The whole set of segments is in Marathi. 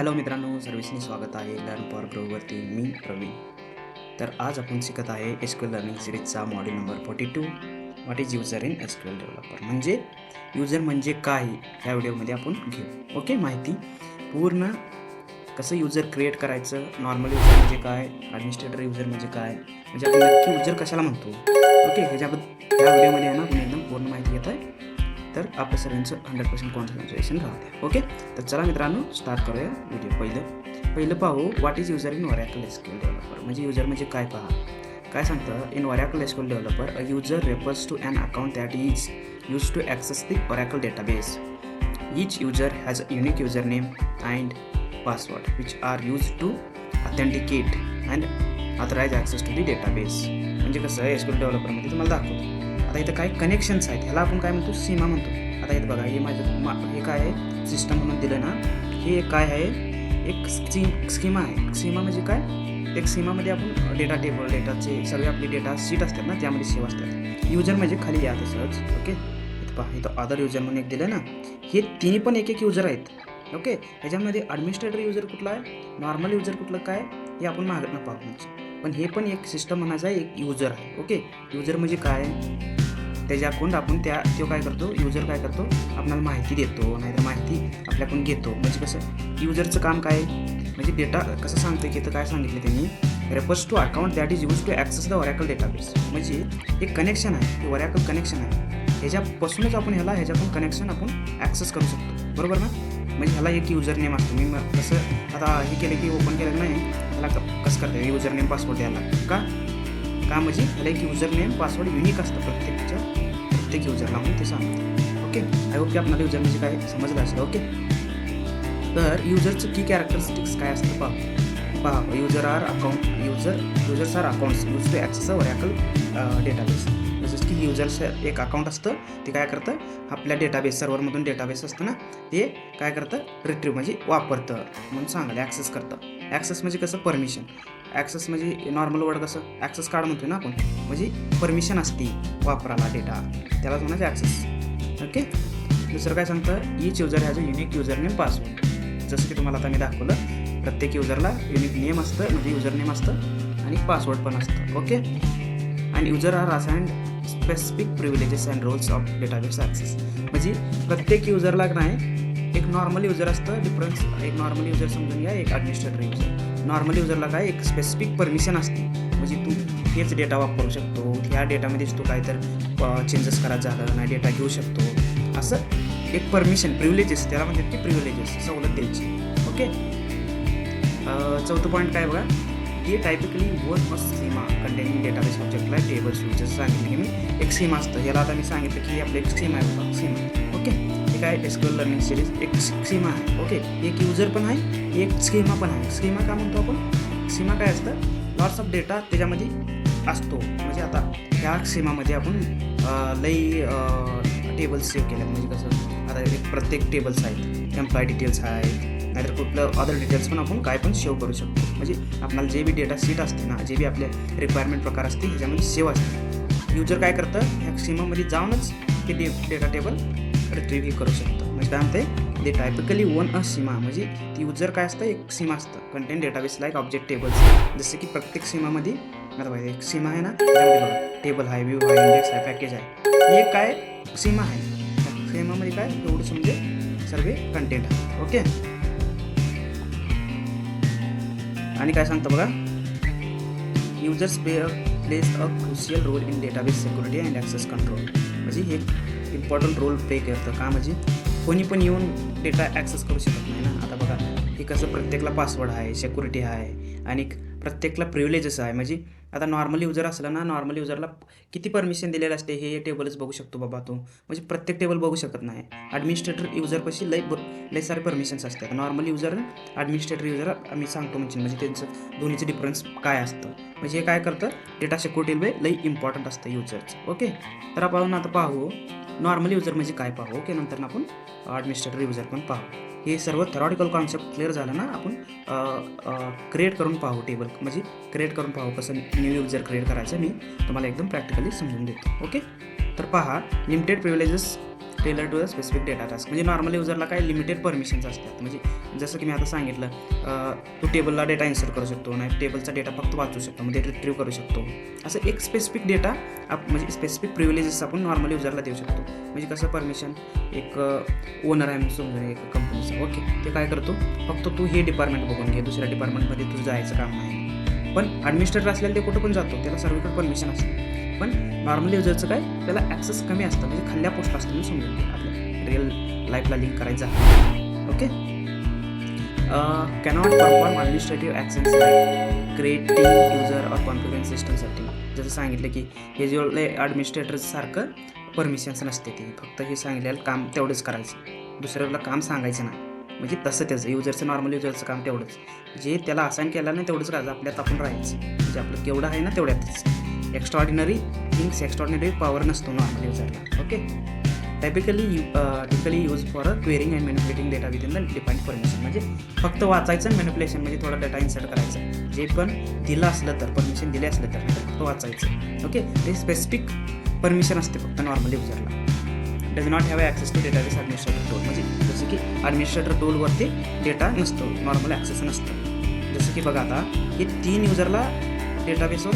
हॅलो मित्रांनो सर्विसनी स्वागत आहे लर्न फॉर ग्रोवरती मी प्रवीण तर आज आपण शिकत आहे S Q learning सिरीजचा module number forty two what is user in S Q developer म्हणजे युजर म्हणजे काय? ह्या व्हिडिओमध्ये आपण घेऊ. ओके माहिती? पूर्ण कसं युजर क्रिएट करायचं? नॉर्मल युजर म्हणजे काय? ॲडमिनिस्ट्रेटर युजर म्हणजे काय? म्हणजे आपण नक्की युजर कशाला म्हणतो? ओके ह्याच्याबद्दल ह्या व्हिडिओमध्ये आहे ना आपण एकदम पूर्ण माहिती घेत आहे तर आपल्या सगळ्यांचं हंड्रेड पर्सेंट कॉन्सन्ट्रेशन राहते ओके तर चला मित्रांनो स्टार्ट करूया व्हिडिओ पहिलं पहिलं पाहू what is user in Oracle SQL developer म्हणजे युजर म्हणजे काय पहा? काय सांगतं? In Oracle SQL developer a user refers to an account that is use to access the Oracle database each user has a unique username and password which are used to authenticate and authorize access to the database. म्हणजे कसं? आहे क्यू डेव्हलपरमध्ये तुम्हाला दाखवतो. आता इथं काय कनेक्शन्स आहेत. ह्याला आपण काय म्हणतो? सीमा म्हणतो. आता इथं बघा हे माझं मा हे काय आहे? सिस्टम म्हणून दिलं ना. हे एक काय आहे? एक स्की स्कीमा आहे. सीमा म्हणजे काय? एक सीमामध्ये आपण डेटा टेबल डेटाचे सगळे आपले डेटा सीट असतात ना त्यामध्ये सेव असतात. युजर म्हणजे खाली या तसंच ओके पहा इथं अदर युजर म्हणून एक दिलं ना. हे तिन्ही पण एक एक युजर आहेत ओके ह्याच्यामध्ये ॲडमिनिस्ट्रेटर युजर कुठला आहे? नॉर्मल युजर कुठलं काय? हे आपण मागणं पाहू पण हे पण एक सिस्टम म्हणायचं आहे एक युजर आहे ओके युजर म्हणजे काय? त्याच्याकडून आपण त्या तो काय करतो? युजर काय करतो? आपल्याला माहिती देतो नाहीतर माहिती आपल्याकडून घेतो. म्हणजे कसं? युजरचं काम काय? म्हणजे डेटा कसं सांगतं की इथं काय सांगितलं त्यांनी? Refers to account that is use to access the Oracle database म्हणजे एक कनेक्शन आहे ते ओरॅकल कनेक्शन आहे. ह्याच्यापासूनच आपण ह्याला ह्याच्यातून कनेक्शन आपण ॲक्सेस करू शकतो. बरोबर ना? म्हणजे ह्याला एक युजर नेम असतो. मी मग कसं आता हे केलं की ओपन केलं नाही. त्याला कसं करता युजर नेम पासवर्ड द्यायला का? का म्हणजे? ह्याला एक युजर नेम पासवर्ड युनिक असतं प्रत्येकच्या प्रत्येक युजरला म्हणून ते सांगतो. ओके आय होप की आपल्याला युजर म्हणजे काय समजलं असेल. ओके तर युजरचं की कॅरेक्टरिस्टिक्स काय असतं पहा. पहा user are account user users are accounts use to access a Oracle database जसं की युजरचं एक अकाउंट असतं ते काय करतं? आपल्या डेटाबेस सर्व्हरमधून डेटाबेस असतं ना ते काय करतं? रिट्रीव म्हणजे वापरतं. म्हणून सांगायला ॲक्सेस करतं. ॲक्सेस म्हणजे कसं? परमिशन ॲक्सेस म्हणजे नॉर्मल वर्ड कसं? ॲक्सेस कार्ड म्हणतो ना आपण. म्हणजे परमिशन असते वापराला डेटा त्यालाच म्हणायचं ॲक्सेस ओके दुसरं काय सांगतं each user has a unique user name password जसं की तुम्हाला आता मी दाखवलं प्रत्येक युजरला युनिक नेम असतं म्हणजे युजर नेम असतं आणि पासवर्ड पण असतं. Okay and user are assigned specific privileges and roles of database access म्हणजे प्रत्येक युजरला नाही नॉर्मल युजर असतं डिफरन्स एक नॉर्मल युजर समजून घ्या एक ॲडमिनिस्ट्रेटर युजर नॉर्मल युजरला काय एक स्पेसिफिक परमिशन असते. म्हणजे तू हेच डेटा वापरू शकतो ह्या डेटामध्येच तू काय तर चेंजेस करायचं झालं नाही डेटा घेऊ शकतो. असं एक परमिशन प्रिव्हिलेजेस त्याला म्हणतात की प्रिव्हिलेजेस सवलत द्यायची. ओके चौथं पॉईंट काय बघा? हे typically one must schema containing database ऑब्जेक्टला टेबल्स फीचर्स सांगितलं की मी एक सीमा असतं. याला आता मी सांगितलं की आपलं एक सीमा आहे बघा सीमा ओके काय एसक्यूएल लर्निंग सिरीज एक स्कीमा आहे ओके एक युजर पण आहे एक स्कीमा पण आहे. स्कीमा का म्हणतो आपण? सीमा काय असतं? लॉट्स ऑफ डेटा त्याच्यामध्ये असतो. म्हणजे आता ह्या सीमामध्ये आपण लई टेबल्स सेव्ह केल्यात. म्हणजे कसं? आता एक प्रत्येक टेबल्स आहेत. एम्प्लॉय डिटेल्स आहेत. नाहीतर कुठलं अदर डिटेल्स पण आपण काय पण सेव्ह करू शकतो. म्हणजे आपल्याला जे बी डेटा सीट असते ना जे बी आपले रिक्वायरमेंट प्रकार असते ह्याच्यामध्ये सेव्ह असते. युजर काय करतं? ह्या सीमामध्ये जाऊनच ते डे डेटा टेबल रिट्रीव्ह करू शकतं. म्हणजे काय म्हणते? दे टायपिकली वन अ सीमा म्हणजे ती युजर काय असतं? एक सीमा असतं. Content database like object tables जसं की प्रत्येक सीमामध्ये आता पाहिजे एक सीमा आहे ना बघा टेबल आहे व्ह्यू आहे इंडेक्स आहे पॅकेज आहे. हे काय? सीमा आहे. सीमामध्ये काय? एवढंच म्हणजे सर्व कंटेंट आहे. ओके आणि काय सांगतं बघा? Users play places a crucial role in database security and access control म्हणजे हे इम्पॉर्टंट रोल प्ले करतं. का म्हणजे कोणी पण येऊन डेटा ॲक्सेस करू शकत नाही ना. आता बघा हे कसं प्रत्येकला पासवर्ड आहे सेक्युरिटी आहे आणि प्रत्येकला प्रिव्हिलेजेस आहे. म्हणजे आता नॉर्मल युजर असला ना नॉर्मल युजरला किती परमिशन दिलेलं असते हे टेबलच बघू शकतो बाबा तो. म्हणजे प्रत्येक टेबल बघू शकत नाही. ॲडमिनिस्ट्रेटर युजरपाशी लई ब लई सारे परमिशन्स असतात. नॉर्मल युजर ॲडमिनिस्ट्रेटर युजर आम्ही सांगतो म्हणजे म्हणजे त्यांचं दोन्हीचं डिफरन्स काय असतं. म्हणजे हे काय करतं? डेटा सिक्युरिटी लई इम्पॉर्टंट असतं युजरचं ओके तर आपण आता पाहू. नॉर्मल युजर म्हणजे काय पाहू? ओके नंतर आपण ॲडमिनिस्ट्रेटर युजर पण पाहू. हे सर्व थेरॉटिकल कॉन्सेप्ट क्लिअर झालं ना? आपण क्रिएट करून पाहू टेबल म्हणजे क्रिएट करून पाहू कसं न्यू युजर क्रिएट करायचं मी तुम्हाला एकदम प्रॅक्टिकली समजून देतो. ओके? तर पहा limited privileges tailor to the specific data task म्हणजे नॉर्मल युजरला काय लिमिटेड परमिशन्स असतात. म्हणजे जसं की मी आता सांगितलं तू टेबलला डेटा इन्सर्ट करू शकतो नाही टेबलचा डेटा फक्त वाचू शकतो म्हणजे रिट्रीव्ह करू शकतो. असं एक स्पेसिफिक डेटा आप म्हणजे स्पेसिफिक प्रिव्हिलेजेस आपण नॉर्मल युजरला देऊ शकतो. म्हणजे कसं परमिशन एक ओनर आहे म्हणून समजून एक कंपनीचं ओके ते काय करतो? फक्त तू हे डिपार्टमेंट बघून घे दुसऱ्या डिपार्टमेंटमध्ये तुझं जायचं काम नाही पण ॲडमिनिस्ट्रेटर असलेलं ते कुठं पण जातो त्याला सर्वीकडे परमिशन असतं. पण नॉर्मल युजरचं काय? त्याला ॲक्सेस कमी असतं म्हणजे खाल्ल्या पोस्ट असतं मी समजून आपल्या रिअल लाईफला लिंक करायचं okay cannot perform administrative access like creating user or confidence सिस्टमसाठी जसं सांगितलं की हे जे ॲडमिनिस्ट्रेटरसारखं परमिशन्स नसते ते. फक्त हे सांगितलेलं काम तेवढंच करायचं. दुसऱ्याला काम सांगायचं नाही. म्हणजे तसं त्याचं युजरचं नॉर्मल युजरचं काम तेवढंच. जे त्याला असाईन केलं नाही तेवढंच करायचं आपल्यात आपण राहायचं. म्हणजे आपलं केवढं आहे ना तेवढ्यातच. एक्स्ट्रॉर्डिनरी थिंग्स एक्स्ट्रॉर्डिनरी पॉवर नसतो नॉर्मल युजरला okay typically typically use for a querying and manipulating data within the defined permission म्हणजे फक्त वाचायचं मॅनिपुलेशन म्हणजे थोडा डेटा इन्सर्ट करायचं. जे पण दिलं असलं तर परमिशन दिले असलं तर फक्त वाचायचं. ओके ते स्पेसिफिक परमिशन असते फक्त नॉर्मल युजरला does not have access to database administrator administrator टूलवरती data नसतो नॉर्मल ॲक्सेस नसतं. जसं की बघा आता हे तीन युजरला डेटाबेसवर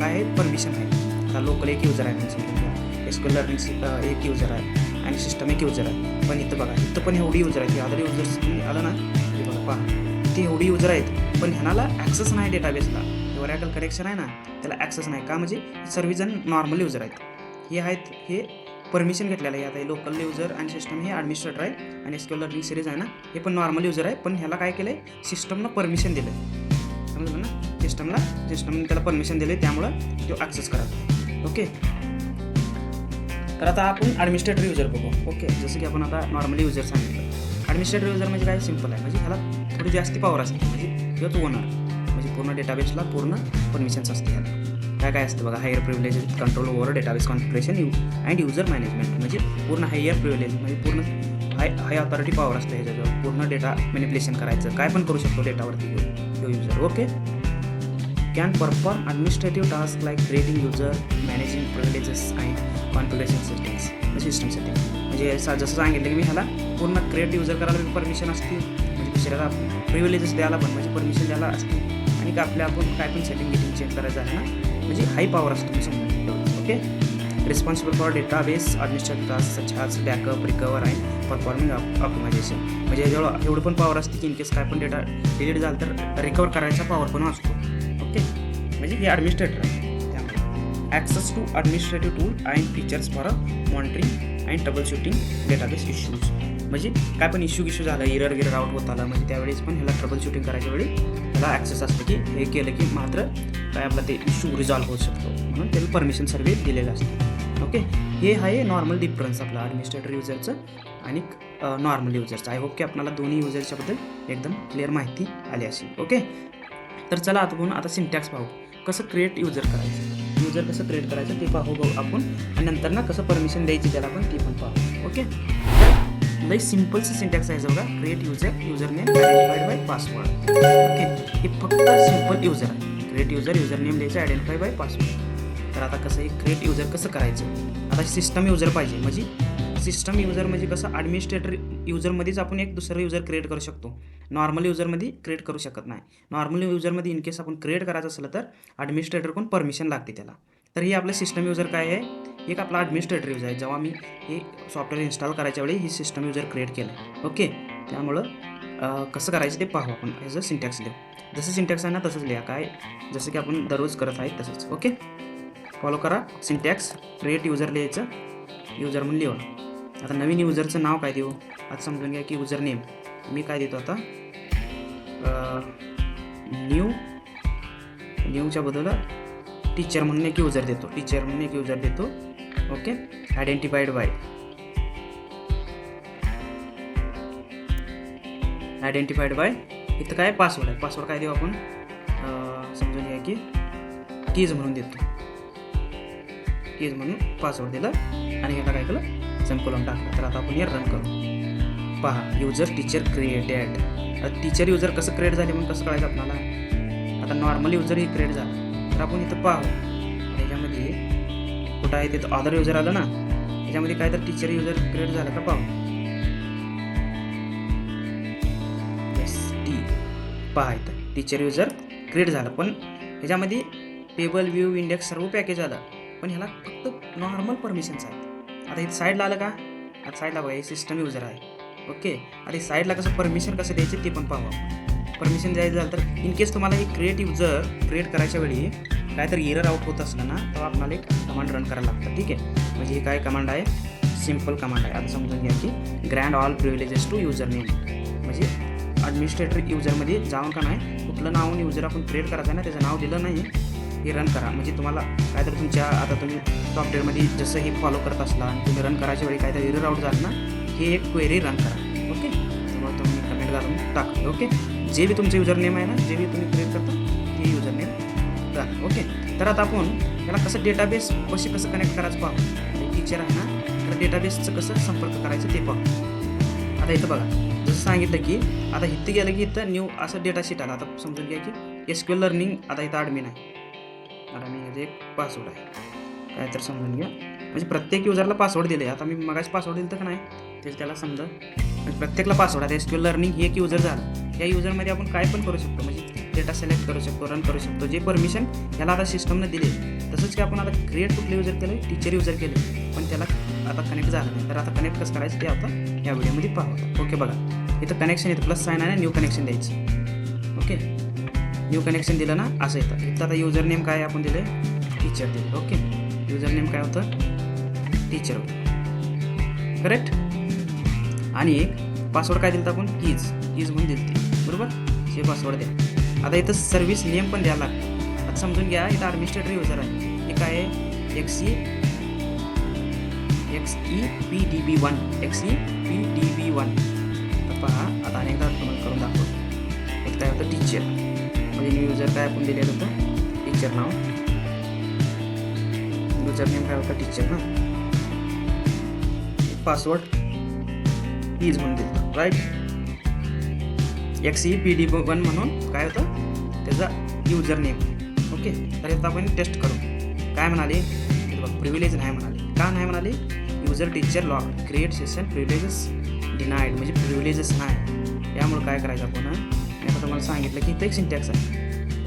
काय परमिशन आहे? आता लोकल एक युजर आहे म्हणजे समजून एसक्यू लर्निंग एक युजर आहे आणि सिस्टम एक युजर आहे. पण इथं बघा इथं पण एवढी युजर आहेत अदर युजर्स आलं ना हे बघा पहा. ते एवढी युजर आहेत पण ह्याला ॲक्सेस नाही डेटाबेसला ओरॅकल करेक्शन आहे ना त्याला ॲक्सेस नाही. का म्हणजे सर्वजण नॉर्मल युजर आहेत. हे आहेत हे परमिशन घेतलेलं आहे. आता हे लोकल युजर आणि सिस्टम हे ॲडमिनिस्ट्रेटर आहे आणि एसक्यू लर्निंग सिरीज आहे ना हे पण नॉर्मल युजर आहे. पण ह्याला काय केलं आहे सिस्टमनं परमिशन दिलं आहे समजलं ना? सिस्टमला सिस्टमने त्याला परमिशन दिले त्यामुळं तो ॲक्सेस करा. ओके तर आता आपण ॲडमिनिस्ट्रेटर युजर बघू. ओके जसं की आपण आता नॉर्मली युजर सांगितलं. ॲडमिनिस्ट्रेटर युजर म्हणजे काय? सिंपल आहे. म्हणजे ह्याला थोडी जास्ती पॉवर असते. म्हणजे तो ओनर म्हणजे पूर्ण डेटाबेसला पूर्ण परमिशन्स असते ह्याला. काय काय असतं बघा higher privilege control over database configuration you and user management म्हणजे पूर्ण हायर प्रिव्हिलेज म्हणजे पूर्ण हाय हाय ऑथॉरिटी पॉवर असतं ह्याच्यावर पूर्ण डेटा मॅनिप्युलेशन करायचं. काय पण करू शकतो डेटावरती ह्यो user okay can perform administrative task like creating user managing privileges and configuration systems system setting म्हणजे जसं सांगितलं की मी ह्याला पूर्ण क्रिएट युजर करायला परमिशन असते म्हणजे दुसऱ्याला प्रिव्हिलेजेस द्यायला पण म्हणजे परमिशन द्यायला असते आणि का आपल्या आपण काय पण सेटिंग गिटिंग चेंज करायचं आहे ना म्हणजे हाय पॉवर असतो okay responsible for database administrative task such backup recover and performing optimization म्हणजे जेवढं एवढं पण पॉवर असते की इनकेस काय पण डेटा डिलीट झाला तर रिकवर करायचा पॉवर पण असतो. ओके म्हणजे हे ॲडमिनिस्ट्रेटर आहे. Access to administrative tool and features for a monitoring and troubleshooting database issues म्हणजे काय पण इश्यू इश्यू झाला इरर गिरर आउट होत आला म्हणजे त्यावेळेस पण ह्याला ट्रबल शूटिंग करायच्या वेळी ह्याला ॲक्सेस असतं की हे केलं की मात्र काय आपला ते इश्यू रिझॉल्व्ह होऊ शकतो. म्हणून त्याला परमिशन सर्वे दिलेलं असतं. ओके हे आहे नॉर्मल डिफरन्स आपला ॲडमिनिस्ट्रेटर युजरचं आणि नॉर्मल युजरचं आय होप की आपल्याला दोन्ही युजरच्याबद्दल एकदम क्लिअर माहिती आली असेल. ओके तर चला आता आपण आता सिंटॅक्स पाहू. कसं क्रिएट युजर करायचं? युजर कसं क्रिएट करायचं ते पाहू बघू आपण. आणि नंतर ना कसं परमिशन द्यायची त्याला आपण ते पण पाहू. ओके लई सिम्पलचं सिंटॅक्स आहे बघा create user user name identified by password okay हे फक्त सिंपल युजर आहे. क्रिएट युजर युजर नेम द्यायचं आयडेंटिफाय बाय पासवर्ड तर आता कसं हे क्रिएट युजर कसं करायचं? आता सिस्टम युजर पाहिजे. म्हणजे सिस्टम युजर म्हणजे कसं ॲडमिनिस्ट्रेटर युजरमध्येच आपण एक दुसरं युजर क्रिएट करू शकतो. नॉर्मल युजरमध्ये क्रिएट करू शकत नाही. नॉर्मल युजरमध्ये इन केस आपण क्रिएट करायचं असलं तर ॲडमिनिस्ट्रेटरकडून परमिशन लागते त्याला. तर हे आपलं सिस्टम युजर काय आहे? एक आपला ॲडमिनिस्ट्रेटर युजर आहे. जेव्हा मी हे सॉफ्टवेअर इन्स्टॉल करायच्या वेळी ही सिस्टम युजर क्रिएट केलं. ओके त्यामुळं कसं करायचं ते पाहू आपण. ॲज अ सिंटॅक्स लिहू. जसं सिंटॅक्स आहे ना तसंच लिहा. काय? जसं की आपण दररोज करत आहे तसंच. ओके फॉलो करा. सिंटॅक्स क्रिएट युजर लिहायचं. युजर म्हणून लिहा आता नवीन युजरचं नाव काय देऊ? आता समजून घ्या की युजर नेम मी काय देतो आता? न्यू न्यूच्या बदला टीचर म्हणून एक युजर देतो. टीचर म्हणून एक युजर देतो. Okay identified by identified by इथं काय? पासवर्ड आहे. पासवर्ड काय देऊ आपण? समजून घ्या की कीज म्हणून देतो. कीज म्हणून पासवर्ड दिला आणि ह्याला काय केलं? संकुलन टाकलं. तर आता आपण हे रन करू. पहा युजर टीचर क्रिएटेड आता टीचर युजर कसं क्रिएट झाले म्हणून कसं कळायचं आपल्याला? आता नॉर्मल युजर ही क्रिएट झालं. तर आपण इथं पाहू. ह्याच्यामध्ये कुठं आहे? तिथं अदर युजर आलं ना? ह्याच्यामध्ये काय तर टीचर युजर क्रिएट झालं का पाहू? पहा इथं. टीचर युजर क्रिएट झालं. पण ह्याच्यामध्ये टेबल व्ह्यू इंडेक्स सर्व पॅकेज आला. पण ह्याला फक्त नॉर्मल परमिशन्स आहेत. आता इथं साईडला आलं का? आता साईडला बघा हे सिस्टम युजर आहे. ओके आता साईडला कसं परमिशन कसं द्यायचं ते पण पाहू परमिशन द्यायचं झालं तर इन केस तुम्हाला हे क्रिएट युजर क्रिएट करायच्या वेळी काहीतरी एरर आउट होत असलं ना तेव्हा आपल्याला एक कमांड रन करायला लागतं. ठीक आहे? म्हणजे हे काय कमांड आहे? सिंपल कमांड आहे. आता समजून घ्या की grant all privileges to user name म्हणजे ॲडमिनिस्ट्रेटर युजरमध्ये जाऊन का नाही कुठलं नाव युजर आपण क्रिएट करायचं आहे ना त्याचं नाव दिलं नाही हे रन करा. म्हणजे तुम्हाला काहीतरी तुमच्या आता तुम्ही सॉफ्टवेअरमध्ये जसं हे फॉलो करत असला आणि तुम्ही रन करायच्या वेळी काहीतरी एरर आउट जात ना हे एक क्वेरी रन करा. ओके त्यामुळे तुम्ही कमेंट घालून टाका. ओके जे बी तुमचं युजर नेम आहे ना जे बी तुम्ही क्रिएट करता ते युजर नेम टाका ओके तर आता आपण याला कसं डेटाबेस कशी कसं कनेक्ट करायचं पाहू. टीचर आहे ना तर डेटाबेसचं कसं संपर्क करायचं ते पाहू. आता इथं बघा. जसं सांगितलं की आता इथं गेलं की इथं न्यू असं डेटा शीट आला. आता समजून घ्या की एस क्यू लर्निंग आता इथं ॲडमिन आहे. ॲडमिन मी एक पासवर्ड आहे. काय तर समजून घ्या. म्हणजे प्रत्येक युजरला पासवर्ड दिले आता मी मगाच पासवर्ड दिलं तर का नाही ते त्याला समजा. म्हणजे प्रत्येकला पासवर्ड आहे. एस क्यू लर्निंग एक युजर झालं. या युजरमध्ये आपण काय पण करू शकतो. म्हणजे डेटा सिलेक्ट करू शकतो रन करू शकतो. जे परमिशन याला आता सिस्टमनं दिले तसंच की आपण आता क्रिएट कुठले युजर केलं टीचर युजर केले पण त्याला आता कनेक्ट झालं नाही. तर आता कनेक्ट कसं करायचं ते आता ह्या व्हिडिओमध्ये पाहू. ओके बघा. इथं कनेक्शन येतं प्लस साईन आहे न्यू कनेक्शन द्यायचं. ओके? न्यू कनेक्शन दिलं ना असं येतं. इथं आता युजर नेम काय आपण दिले टीचर दिले ओके? युजर नेम काय होतं? टीचर करेक्ट आणि एक पासवर्ड काय दिलं आपण? कीज कीज म्हणून दिली बरोबर? हे पासवर्ड द्या. आता इथं सर्व्हिस नेम पण द्यायला लागतं. आता समजून घ्या इथं ॲडमिनिस्ट्रेटर युजर आहे. हे काय आहे? X E X E P D B one X E P D B one तर पहा आता अनेकदा तुम्हाला करून दाखवतो एक काय होतं टीचर म्हणजे न्यू युजर काय आपण दिलेलं होतं टीचर नाव युजर नेम काय होतं टीचर ना पासवर्ड ईज म्हणून दिलं right X E P D one म्हणून काय होतं त्याचा युजर नेम ओके तर आता आपण टेस्ट करू काय म्हणाले प्रिव्हिलेज नाही म्हणाले का नाही म्हणाले user teacher law create session privileges denied म्हणजे प्रिव्हिलेजेस नाही यामुळे काय करायचं आपण मी आता तुम्हाला सांगितलं की इथं एक सिंटॅक्स आहे.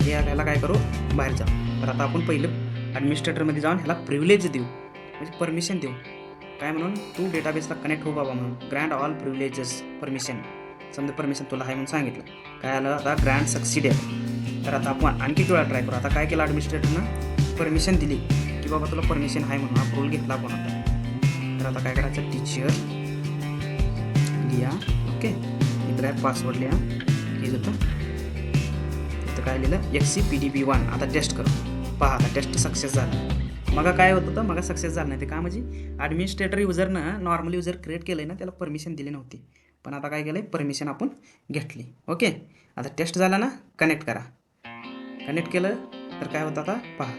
हे ह्याला काय करू? बाहेर जाऊ तर आता आपण पहिलं ॲडमिनिस्ट्रेटरमध्ये जाऊन ह्याला प्रिव्हिलेज देऊ. म्हणजे परमिशन देऊ. काय म्हणून? तू डेटाबेसला कनेक्ट हो बाबा म्हणून. ग्रँड ऑल प्रिव्हिलेजेस परमिशन समजा परमिशन तुला आहे म्हणून सांगितलं. काय आलं? आता ग्रँड सक्सिड आहे तर आता आपण आणखी वेळा ट्राय करू. आता काय केलं ॲडमिनिस्ट्रेटरनं परमिशन दिली. की बाबा तुला परमिशन आहे म्हणून. अप्रूव्हल घेतला आपण आता. तर आता काय करायचं? टीचर लिहा. ओके इथं काय पासवर्ड लिहा. हे होतं इथं काय लिहिलं? X C P D B one आता टेस्ट करू. पहा आता टेस्ट सक्सेस झालं. मग काय होतं होतं? मग सक्सेस झालं नाही. ते का म्हणजे ॲडमिनिस्ट्रेटर युजरनं नॉर्मल युजर क्रिएट केलं ना त्याला परमिशन दिली नव्हती. पण आता काय केलं परमिशन आपण घेतली. ओके आता टेस्ट झाला ना कनेक्ट करा. कनेक्ट केलं तर काय होतं आता? पहा.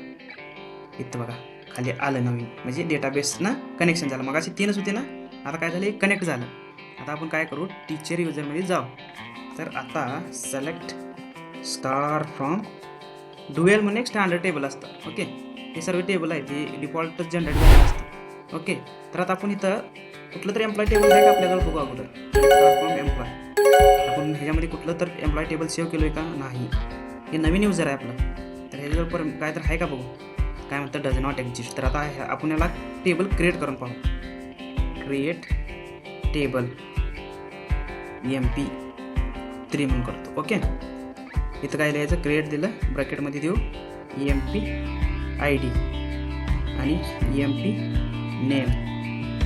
इथं बघा. खाली आलं नवीन. म्हणजे डेटाबेसनं कनेक्शन झालं. मग अशी तीनच होते ना? आता काय झालं? कनेक्ट झालं. आता आपण काय करू? टीचर युजरमध्ये जाऊ. तर आता सिलेक्ट स्टार फ्रॉम डुएल म्हणून एक स्टँडर्ड टेबल असतं. ओके हे सर्व टेबल आहे ते डिफॉल्ट जनरेट झालं असतं. ओके तर आता आपण इथं कुठलं तरी एम्प्लॉय टेबल आहे का आपल्याकडे बघू अगोदर. स्टार फ्रॉम एम्प्लॉय आपण ह्याच्यामध्ये कुठलं तर एम्प्लॉय टेबल सेव्ह केलो आहे का? नाही. हे नवीन युजर आहे आपलं. तर ह्याच्यावर पर काय तर आहे का बघू? काय म्हणतं डज नॉट एक्झिस्ट तर आता आपण याला टेबल क्रिएट करून पाहू. Create table M P three म्हणून करतो. ओके इथं काय लिहायचं? क्रिएट दिलं. ब्रॅकेटमध्ये देऊ. एम पी आय डी आणि एम पी नेम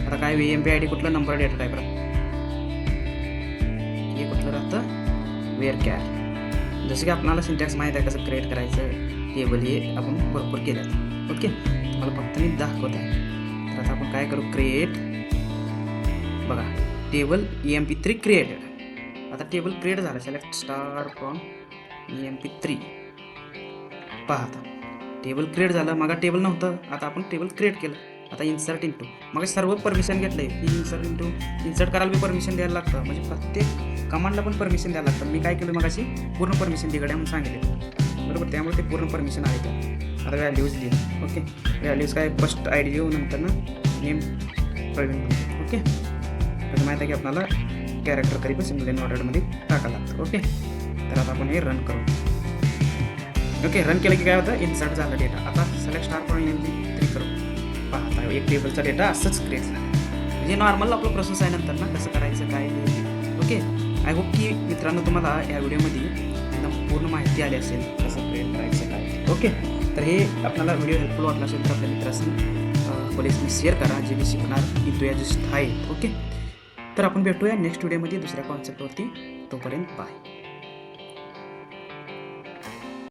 आता काय एम पी आय डी कुठलं? नंबर डेटा टाईप राहतो हे कुठलं राहतं? वेअर कॅर जसं की आपणाला सिंटॅक्स माहीत आहे कसं क्रिएट करायचं टेबल हे आपण भरपूर केलं ओके तुम्हाला फक्त मी दाखवत. आहे तर आता आपण काय करू? क्रिएट बघा table E M P three created आता टेबल क्रिएट झालं. Select star from E M P three पहा आता टेबल क्रिएट झालं. मग टेबल नव्हतं. आता आपण टेबल क्रिएट केलं. आता इन्सर्ट इंटू मग सर्व परमिशन घेतलं. आहे की इन्सर्ट इंटू इन्सर्ट करायला बी परमिशन द्यायला लागतं. म्हणजे प्रत्येक कमांडला पण परमिशन द्यायला लागतं. मी काय केलं मग अशी पूर्ण परमिशन तिकडे म्हणून सांगितले. बरोबर त्यामुळे ते पूर्ण परमिशन आहे का? आता व्हॅल्यूज लिहिलं ओके व्हॅल्यूज काय फर्स्ट आय डी देऊ नंतर ना नेम प्रवीण ओके तर माहीत आहे की आपल्याला कॅरेक्टर करी पण सिंगल ऑर्डरमध्ये टाकायला लागतं ओके तर आता आपण हे रन करू. ओके रन केलं की काय होतं? इन्सर्ट झाला डेटा आता सिलेक्ट स्टार पॉईंट नेमली करू. पाहता एक टेबलचा डेटा असंच क्रिएट झाला. म्हणजे नॉर्मल आपलं प्रोसेस आहे नंतर ना कसं करायचं काय ओके आय होप की मित्रांनो तुम्हाला या व्हिडिओमध्ये एकदम पूर्ण माहिती आली असेल. क्रिएट करायचं काय? ओके. तर हे आपल्याला व्हिडिओ हेल्पफुल वाटला असेल तर आपल्या मित्रांनी कॉलेजने शेअर करा जे मी शिकणार इन्थुयाजिस्ट आहेत ओके. तर आपण भेटूया नेक्स्ट व्हिडिओमध्ये दुसऱ्या कॉन्सेप्टवरती तोपर्यंत बाय